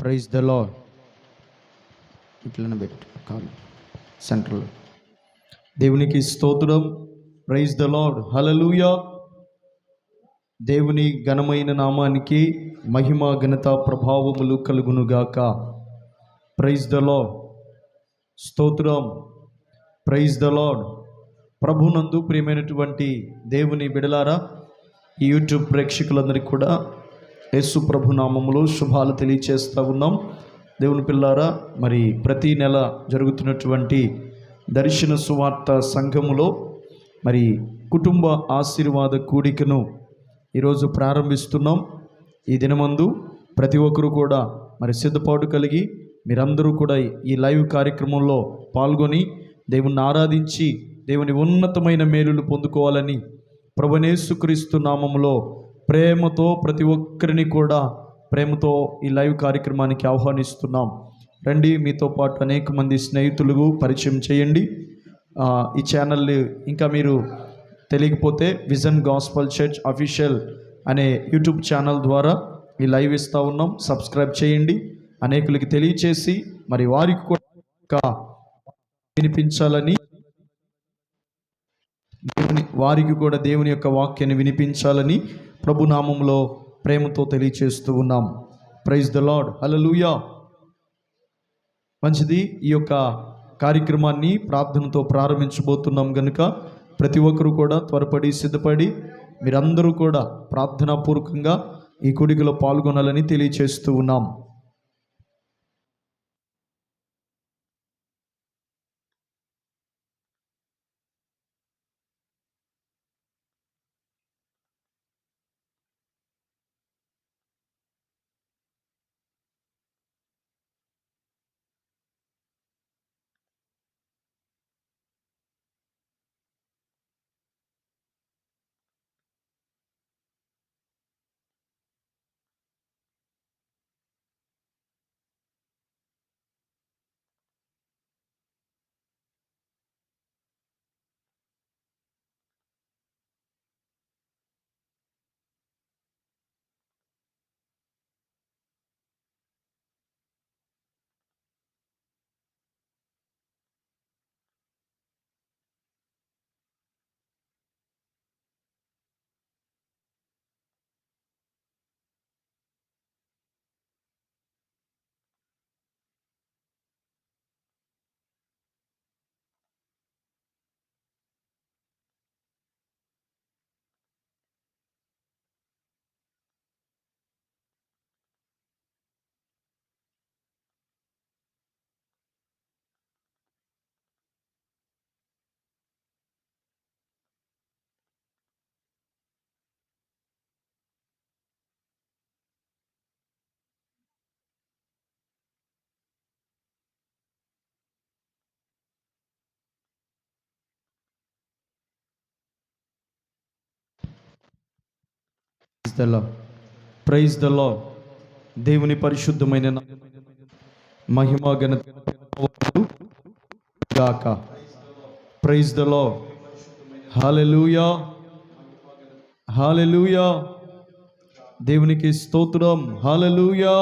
Praise the lord ఇట్లనే పెట్టు కాదు సెంట్రల్ దేవునికి స్తోత్రం. ప్రైజ్ ద లాడ్ హలలుయా దేవుని ఘనమైన నామానికి మహిమ ఘనత ప్రభావములు కలుగునుగాక. ప్రైజ్ ద లాడ్ స్తోత్రం. ప్రైజ్ ద లాడ్ ప్రభునందు ప్రియమైనటువంటి దేవుని బిడలారా ఈ యూట్యూబ్ ప్రేక్షకులందరికీ కూడా యేసు ప్రభు నామములో శుభాలు తెలియచేస్తూ ఉన్నాం. దేవుని పిల్లారా మరి ప్రతి నెల జరుగుతున్నటువంటి దర్శన సువార్త సంఘములో మరి కుటుంబ ఆశీర్వాద కూడికను ఈరోజు ప్రారంభిస్తున్నాం. ఈ దినమందు ప్రతి ఒక్కరూ కూడా మరి సిద్ధపాటు కలిగి మీరందరూ కూడా ఈ లైవ్ కార్యక్రమంలో పాల్గొని దేవుణ్ణి ఆరాధించి దేవుని ఉన్నతమైన మేలులు పొందుకోవాలని ప్రభునేసుక్రీస్తు నామములో ప్రేమతో ప్రతి ఒక్కరిని కూడా ప్రేమతో ఈ లైవ్ కార్యక్రమానికి ఆహ్వానిస్తున్నాం. రండి మీతో పాటు అనేక మంది స్నేహితులకు పరిచయం చేయండి. ఈ ఛానల్ ఇంకా మీరు తెలియకపోతే విజన్ గాస్పల్ చర్చ్ అఫీషియల్ అనే యూట్యూబ్ ఛానల్ ద్వారా ఈ లైవ్ ఇస్తూ ఉన్నాం. సబ్స్క్రైబ్ చేయండి. అనేకులకి తెలియచేసి మరి వారికి కూడా వినిపించాలని దేవుని వారికి కూడా దేవుని యొక్క వాక్యాన్ని వినిపించాలని ప్రభు నామంలో ప్రేమతో తెలియచేస్తూ ఉన్నాం. ప్రైజ్ ద లాడ్ లూయా మంచిది ఈ యొక్క కార్యక్రమాన్ని ప్రార్థనతో ప్రారంభించబోతున్నాం కనుక ప్రతి ఒక్కరూ కూడా త్వరపడి సిద్ధపడి మీరందరూ కూడా ప్రార్థనాపూర్వకంగా ఈ కుడికలో పాల్గొనాలని తెలియచేస్తూ ఉన్నాం. The Lord praise the Lord దేవుని పరిశుద్ధమైన మహిమ గణత గాక. ప్రైజ్ ద లా దేవునికి స్తోత్రం. హాలెలూయా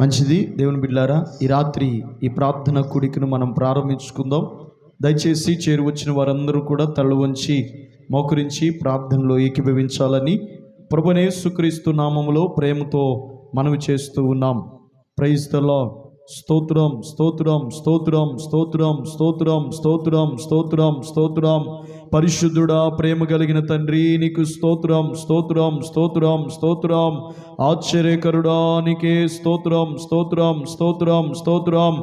మంచిది దేవుని బిడ్డారా ఈ రాత్రి ఈ ప్రార్థన కూడికను మనం ప్రారంభించుకుందాం. దయచేసి చేరువచ్చిన వారందరూ కూడా తల వంచి మోకరించి ప్రార్థనలో ఏకీభవించాలని ప్రభునే సుక్రీస్తు నామములో ప్రేమతో మనవి చేస్తూ ఉన్నాం. ప్రైజ్ ద స్తోత్రం స్తోత్రం స్తోత్రం స్తోత్రం స్తోత్రం స్తోత్రం స్తోత్రం స్తోత్రం పరిశుద్ధుడా ప్రేమ కలిగిన తండ్రి నీకు స్తోత్రం స్తోత్రం స్తోత్రం స్తోత్రం ఆశ్చర్యకరుడా నీకే స్తోత్రం స్తోత్రం స్తోత్రం స్తోత్రం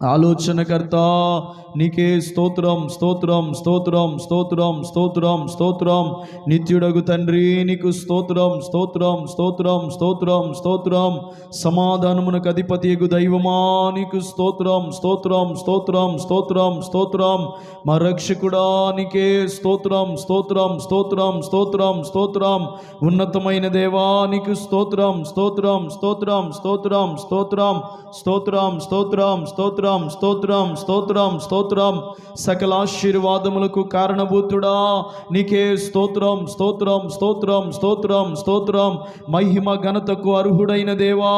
ఆలోచనకర్త నీకే స్తోత్రం స్తోత్రం స్తోత్రం స్తోత్రం స్తోత్రం స్తోత్రం నిత్యుడగు తండ్రి నీకు స్తోత్రం స్తోత్రం స్తోత్రం స్తోత్రం స్తోత్రం సమాధానమునకు అధిపతియగు దైవమా నీకు స్తోత్రం స్తోత్రం స్తోత్రం స్తోత్రం స్తోత్రం మా రక్షకుడా నీకే స్తోత్రం స్తోత్రం స్తోత్రం స్తోత్రం స్తోత్రం ఉన్నతమైన దేవా నీకు స్తోత్రం స్తోత్రం స్తోత్రం స్తోత్రం స్తోత్రం స్తోత్రం స్తోత్రం స్తోత్రం స్తోత్రం స్తోత్రం స్తోత్రం సకల ఆశీర్వాదములకు కారణభూతుడా. నీకే స్తోత్రం స్తోత్రం స్తోత్రం స్తోత్రం స్తోత్రం. మహిమ ఘనతకు అర్హుడైన దేవా.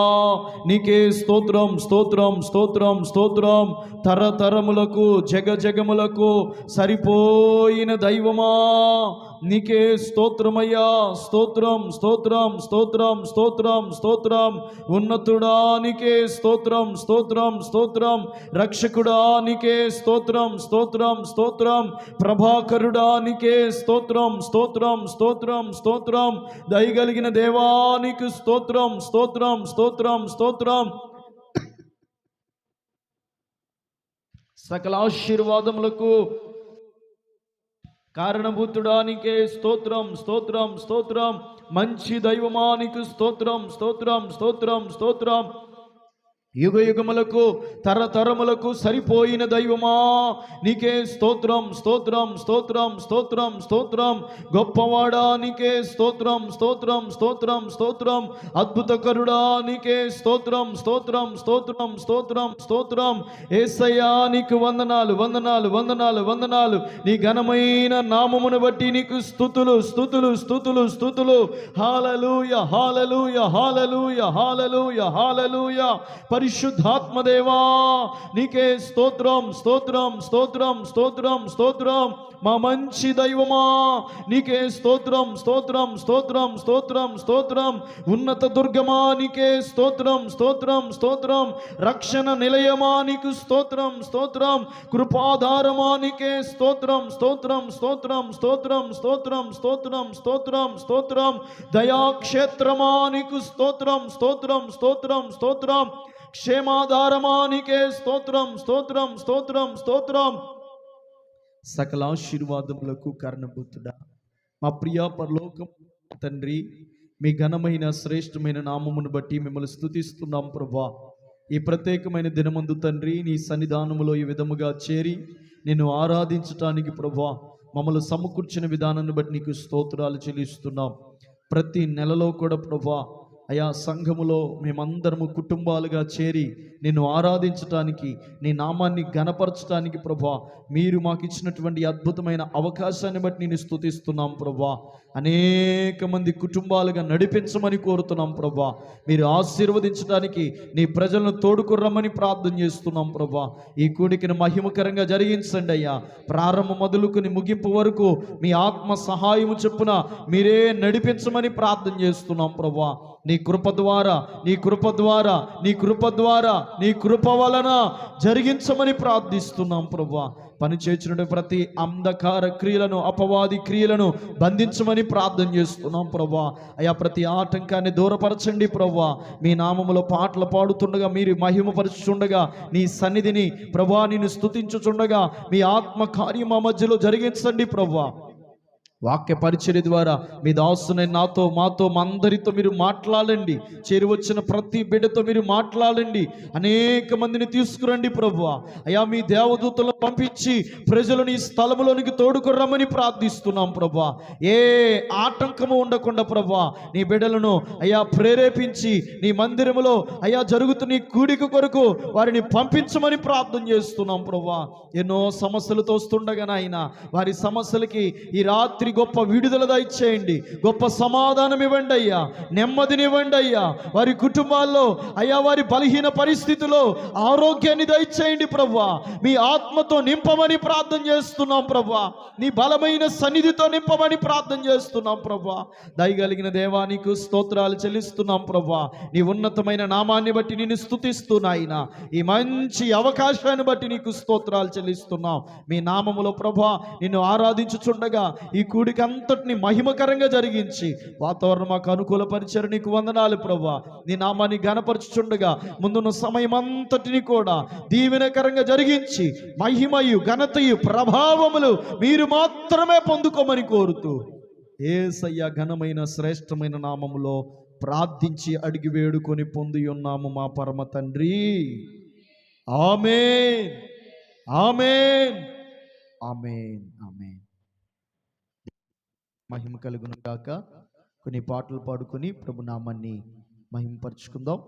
నీకే స్తోత్రం స్తోత్రం స్తోత్రం స్తోత్రం. తరతరములకు జగ జగములకు సరిపోయిన దైవమా. నీకే స్తోత్రమయ్యా. స్తోత్రం స్తోత్రం స్తోత్రం స్తోత్రం స్తోత్రం. ఉన్నతుడా నీకే స్తోత్రం స్తోత్రం స్తోత్రం. రక్షకుడా నీకే స్తోత్రం స్తోత్రం స్తోత్రం. ప్రభాకరుడా నీకే స్తోత్రం స్తోత్రం స్తోత్రం స్తోత్రం. దయగలిగిన దేవానికి స్తోత్రం స్తోత్రం స్తోత్రం స్తోత్రం. సకల ఆశీర్వాదములకు కారణభూతుడానికే స్తోత్రం స్తోత్రం స్తోత్రం. మంచి దైవమానికి స్తోత్రం స్తోత్రం స్తోత్రం స్తోత్రం. యుగ యుగములకు తరతరములకు సరిపోయిన దైవమా? నీకే స్తోత్రం స్తోత్రం స్తోత్రం స్తోత్రం స్తోత్రం. గొప్పవాడా నీకే స్తోత్రం స్తోత్రం స్తోత్రం స్తోత్రం. అద్భుతకరుడా నీకే స్తోత్రం స్తోత్రం స్తోత్రం స్తోత్రం స్తోత్రం. ఏసయ్యా నీకు వందనాలు వందనాలు వందనాలు వందనాలు. నీ ఘనమైన నామమును బట్టి నీకు స్థుతులు స్థుతులు స్థుతులు స్థుతులు. Hallelujah hallelujah hallelujah hallelujah hallelujah. పరిశుద్ధాత్మదేవా నీకే స్తోత్రం స్తోత్రం స్తోత్రం స్తోత్రం స్తోత్రం మా మంచి దైవమా నీకే స్తోత్రం స్తోత్రం స్తోత్రం స్తోత్రం స్తోత్రం ఉన్నత దుర్గమా నీకే స్తోత్రం స్తోత్రం స్తోత్రం రక్షణ నిలయమా నీకు స్తోత్రం స్తోత్రం కృపాధారమా నీకే స్తోత్రం స్తోత్రం స్తోత్రం స్తోత్రం స్తోత్రం స్తోత్రం స్తోత్రం స్తోత్రం దయాక్షేత్రమా నీకు స్తోత్రం స్తోత్రం స్తోత్రం స్తోత్రం క్షేమాధారమా నీకే స్తోత్రం స్తోత్రం స్తోత్రం స్తోత్రం. సకల ఆశీర్వాదములకు కారణభూతుడా. మా ప్రియ పరలోకం తండ్రి మీ ఘనమైన శ్రేష్టమైన నామమును బట్టి మిమ్మల్ని స్తుతిస్తున్నాం ప్రభా. ఈ ప్రత్యేకమైన దినమందు తండ్రి నీ సన్నిధానములో ఈ విధముగా చేరి నిన్ను ఆరాధించటానికి ప్రభా మమ్మల్ని సమకూర్చిన విధానాన్ని బట్టి నీకు స్తోత్రాలు చెల్లిస్తున్నాం. ప్రతి నెలలో కూడా ప్రభా అయా సంఘములో మేమందరము కుటుంబాలుగా చేరి నిన్ను ఆరాధించటానికి నీ నామాన్ని గణపరచడానికి ప్రభా మీరు మాకు ఇచ్చినటువంటి అద్భుతమైన అవకాశాన్ని బట్టి నేను స్తుతిస్తున్నాం ప్రభా అనేక మంది కుటుంబాలుగా నడిపించమని కోరుతున్నాం ప్రభా మీరు ఆశీర్వదించడానికి నీ ప్రజలను తోడుకుర్రమని ప్రార్థన చేస్తున్నాం ప్రభా ఈ కూడికను మహిమకరంగా జరిగించండి అయ్యా. ప్రారంభం మొదలుకుని ముగింపు వరకు మీ ఆత్మ సహాయము చెప్పున మీరే నడిపించమని ప్రార్థన చేస్తున్నాం ప్రభా నీ కృప ద్వారా నీ కృప ద్వారా నీ కృప ద్వారా నీ కృప వలన జరిగించమని ప్రార్థిస్తున్నాం ప్రభా. పని చేసిన ప్రతి అంధకార క్రియలను అపవాది క్రియలను బంధించమని ప్రార్థన చేస్తున్నాం ప్రభా. అయా ప్రతి ఆటంకాన్ని దూరపరచండి ప్రభా. మీ నామములో పాటలు పాడుతుండగా మీరు మహిమపరుచుండగా నీ సన్నిధిని ప్రభా నిన్ను స్తుతించుచుండగా మీ ఆత్మ కార్యం మా మధ్యలో జరిగించండి ప్రభా. వాక్య పరిచర్య ద్వారా మీ దాసుని నాతో మాతో మా అందరితో మీరు మాట్లాడండి. చేరి వచ్చిన ప్రతి బిడ్డతో మీరు మాట్లాడండి. అనేక మందిని తీసుకురండి ప్రభు అయా మీ దేవదూతలను పంపించి ప్రజలను ఈ స్థలములోనికి తోడుకురమ్మని ప్రార్థిస్తున్నాం ప్రభు ఏ ఆటంకము ఉండకుండా ప్రభు నీ బిడ్డలను అయా ప్రేరేపించి నీ మందిరములో అయా జరుగుతున్న కూడిక కొరకు వారిని పంపించమని ప్రార్థన చేస్తున్నాం ప్రభు ఎన్నో సమస్యలతో వస్తుండగా నాయన వారి సమస్యలకి ఈ రాత్రి వారికి గొప్ప విడుదల దయచేయండి గొప్ప సమాధానం ఇవ్వండి అయ్యా. నెమ్మదినివ్వండి అయ్యా. వారి కుటుంబాల్లో అయ్యా వారి బలహీన పరిస్థితిలో ఆరోగ్యాన్ని దయచేయండి ప్రవ్వా. మీ ఆత్మతో నింపమని ప్రార్థన చేస్తున్నాం ప్రవ్వా. నీ బలమైన సన్నిధితో నింపమని ప్రార్థన చేస్తున్నాం ప్రవ్వా. దయగలిగిన దేవానికి స్తోత్రాలు చెల్లిస్తున్నాం ప్రవ్వా. నీ ఉన్నతమైన నామాన్ని బట్టి నిన్ను స్తుతిస్తూ ఈ మంచి అవకాశాన్ని బట్టి నీకు స్తోత్రాలు చెల్లిస్తున్నాం. మీ నామములో ప్రభా నిన్ను ఆరాధించుచుండగా ఈ కూడిక అంతటిని మహిమకరంగా జరిగించి వాతావరణం మాకు అనుకూలపరిచారు. నీకు వందనాలు ప్రభా నీ నామాన్ని గణపరచుచుండగా ముందున్న సమయం అంతటిని కూడా దీవెనకరంగా జరిగించి మహిమయు ఘనతయు ప్రభావములు మీరు మాత్రమే పొందుకోమని కోరుతూ ఏసయ్య ఘనమైన శ్రేష్టమైన నామములో ప్రార్థించి అడిగి వేడుకొని పొంది ఉన్నాము మా పరమ తండ్రి. ఆమె ఆమె ఆమేన్. ఆమేన్. మహిమ కలుగును గాక. కొన్ని పాటలు పాడుకొని ప్రభునామాన్ని మహిమపరుచుకుందాం.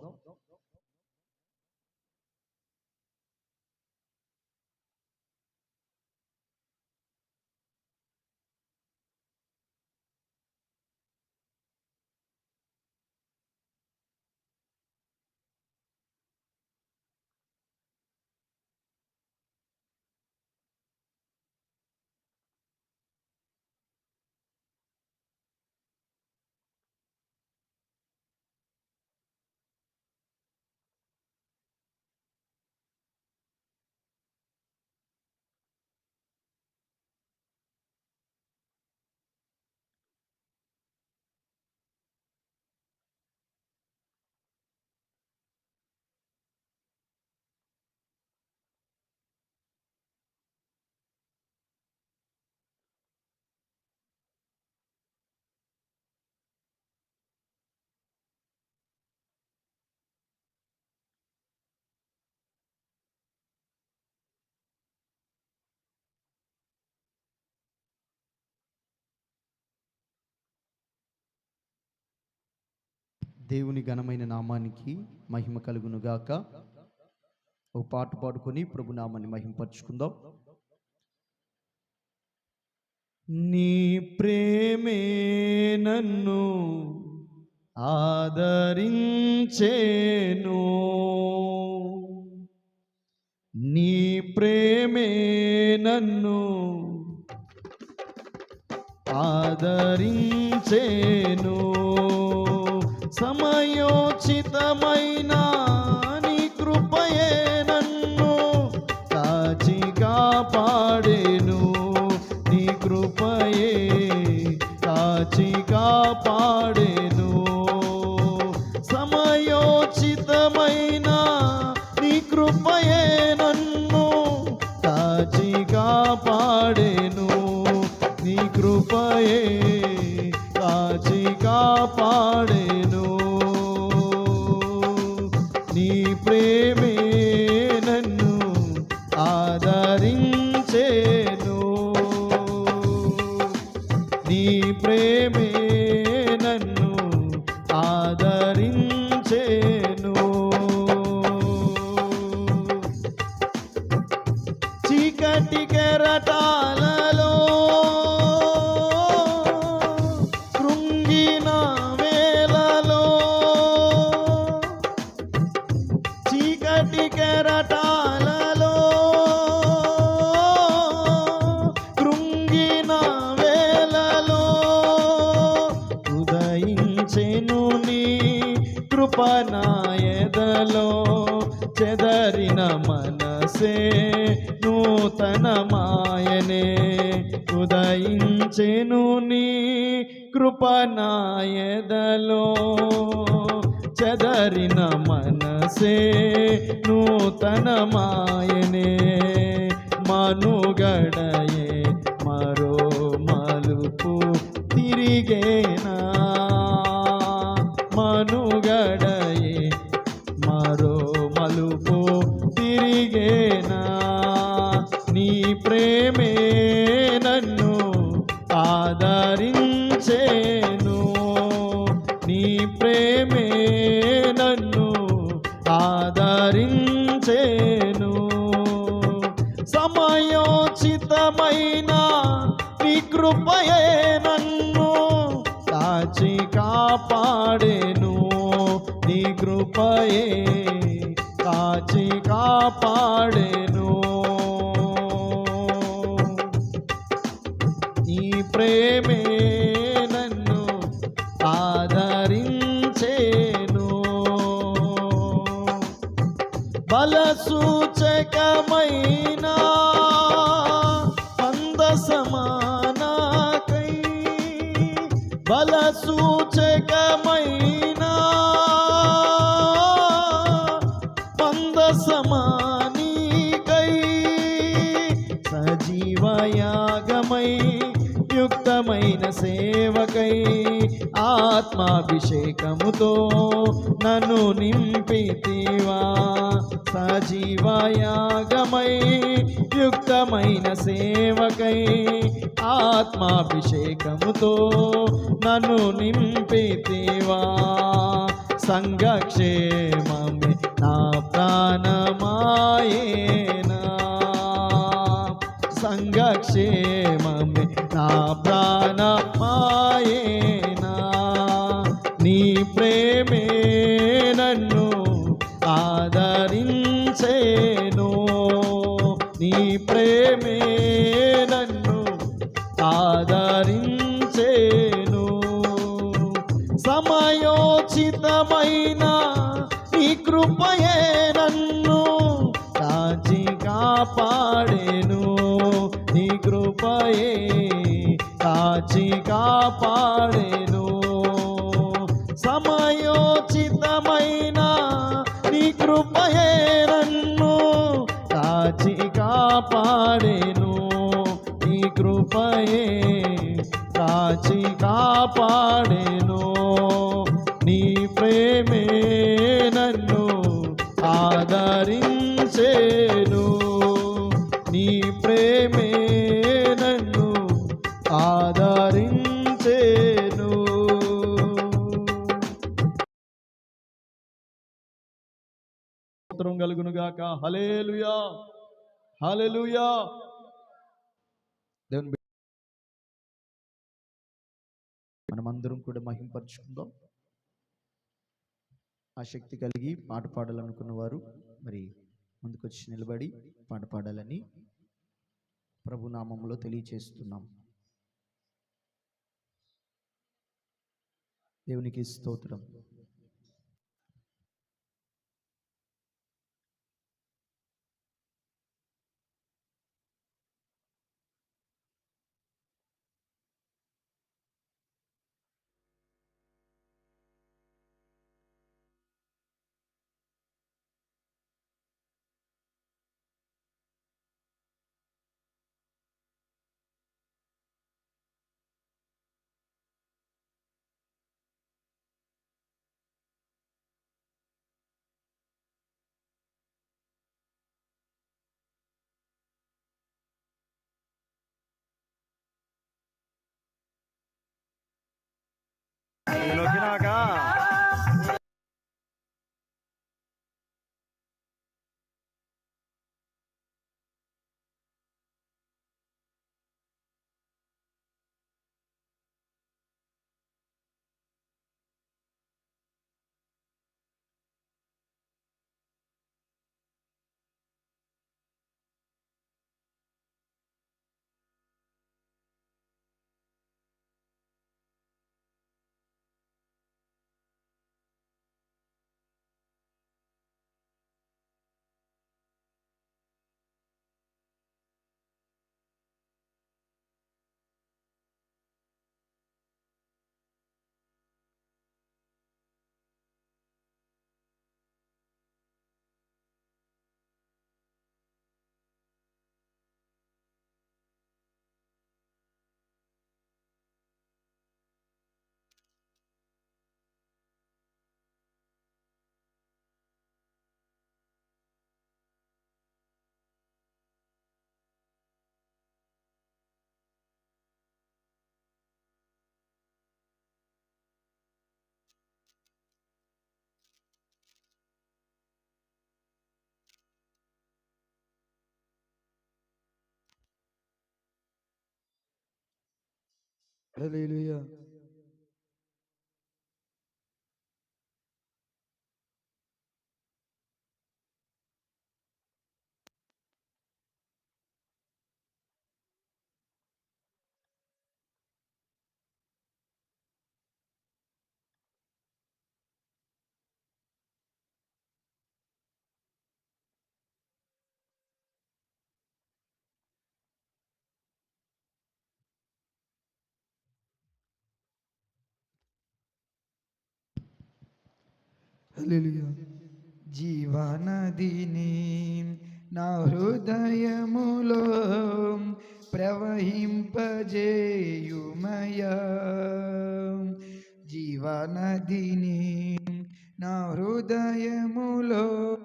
దేవుని ఘనమైన నామానికి మహిమ కలుగును గాక పాట పాడుకొని ప్రభు నామాన్ని మహిమపరుచుకుందాం నీ ప్రేమే నన్ను ఆదరించేను. నీ ప్రేమే నన్ను ఆదరించేను. సమయోచితమైన నీ కృపయే నన్ను కాచి కాపా చీకటి చెదరిన మనసే నూతన మాయనే మనుగడయే మరో మలుపు తిరిగేనా? మనుగడ కాపాడేను. నీ కృపయే కాచి కాపాడేను. నీ ప్రేమే నన్ను ఆదరించేను. బల సూచకమైనా యుక్తమైన సేవకై ఆత్మాభిషేకముతో నన్ను నింపితివా? సజీవయాగమై యుక్తమైన సేవకై ఆత్మాభిషేకముతో నన్ను నింపితివా? సంఘక్షేమమే నా ప్రాణమాయేనా? సంఘక్షే నా ప్రాణమాయేనా కాపాడేను గాక. హలేలుయా దేవుని మనమందరం కూడా మహింపరచుకుందాం. ఆ శక్తి కలిగి పాట పాడాలనుకున్న వారు మరి ముందుకొచ్చి నిలబడి పాట పాడాలని ప్రభు నామంలో తెలియచేస్తున్నాం. దేవునికి స్తోత్రం. Adiós. هللويا. జీవనదిని నా హృదయములో ప్రవహింపజేయుమయా. జీవనదిని నా హృదయములో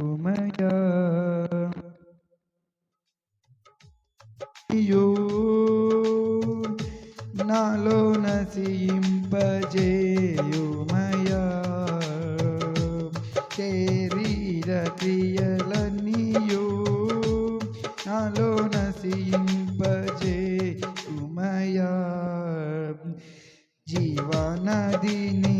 ఉమయా అయ్యో. నాలో నసింపజేయుమయా శరీర క్రియలన్నీయో నాలో నసింపజేయుమయా జీవనదిని